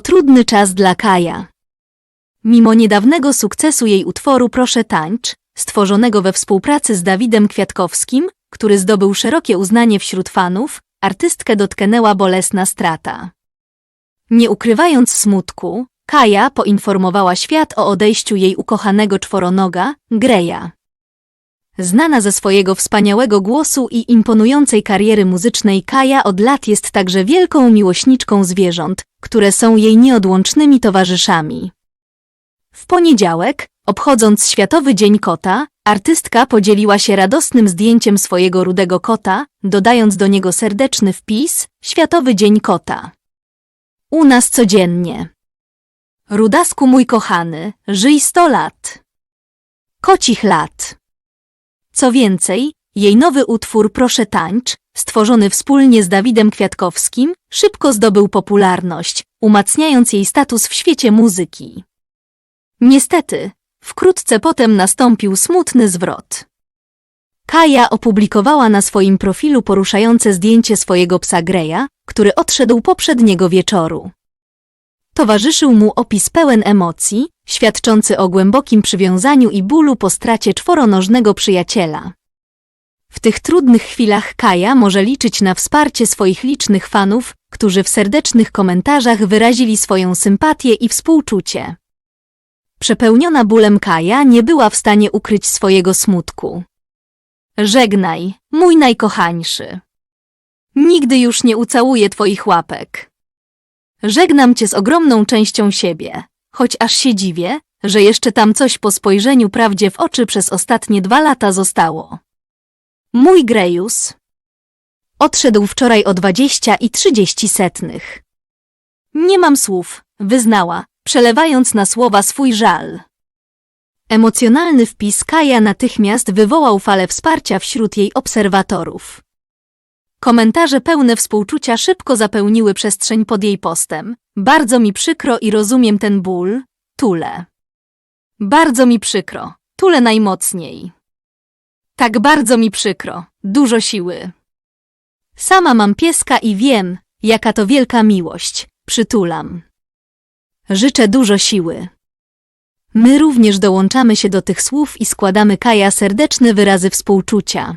Trudny czas dla Kaja. Mimo niedawnego sukcesu jej utworu Proszę tańcz, stworzonego we współpracy z Dawidem Kwiatkowskim, który zdobył szerokie uznanie wśród fanów, artystkę dotknęła bolesna strata. Nie ukrywając smutku, Kaja poinformowała świat o odejściu jej ukochanego czworonoga, Greja. Znana ze swojego wspaniałego głosu i imponującej kariery muzycznej Kaja od lat jest także wielką miłośniczką zwierząt, które są jej nieodłącznymi towarzyszami. W poniedziałek, obchodząc Światowy Dzień Kota, artystka podzieliła się radosnym zdjęciem swojego rudego kota, dodając do niego serdeczny wpis Światowy Dzień Kota. U nas codziennie. Rudasku mój kochany, żyj sto lat. Kocich lat. Co więcej, jej nowy utwór Proszę tańcz, stworzony wspólnie z Dawidem Kwiatkowskim, szybko zdobył popularność, umacniając jej status w świecie muzyki. Niestety, wkrótce potem nastąpił smutny zwrot. Kaja opublikowała na swoim profilu poruszające zdjęcie swojego psa Greya, który odszedł poprzedniego wieczoru. Towarzyszył mu opis pełen emocji, świadczący o głębokim przywiązaniu i bólu po stracie czworonożnego przyjaciela. W tych trudnych chwilach Kaja może liczyć na wsparcie swoich licznych fanów, którzy w serdecznych komentarzach wyrazili swoją sympatię i współczucie. Przepełniona bólem Kaja nie była w stanie ukryć swojego smutku. Żegnaj, mój najkochańszy. Nigdy już nie ucałuję twoich łapek. Żegnam cię z ogromną częścią siebie, choć aż się dziwię, że jeszcze tam coś po spojrzeniu prawdzie w oczy przez ostatnie dwa lata zostało. Mój Grejus odszedł wczoraj o dwadzieścia i trzydzieści setnych. Nie mam słów, wyznała, przelewając na słowa swój żal. Emocjonalny wpis Kaja natychmiast wywołał falę wsparcia wśród jej obserwatorów. Komentarze pełne współczucia szybko zapełniły przestrzeń pod jej postem. Bardzo mi przykro i rozumiem ten ból. Tule. Bardzo mi przykro. Tule najmocniej. Tak bardzo mi przykro. Dużo siły. Sama mam pieska i wiem, jaka to wielka miłość. Przytulam. Życzę dużo siły. My również dołączamy się do tych słów i składamy Kaja serdeczne wyrazy współczucia.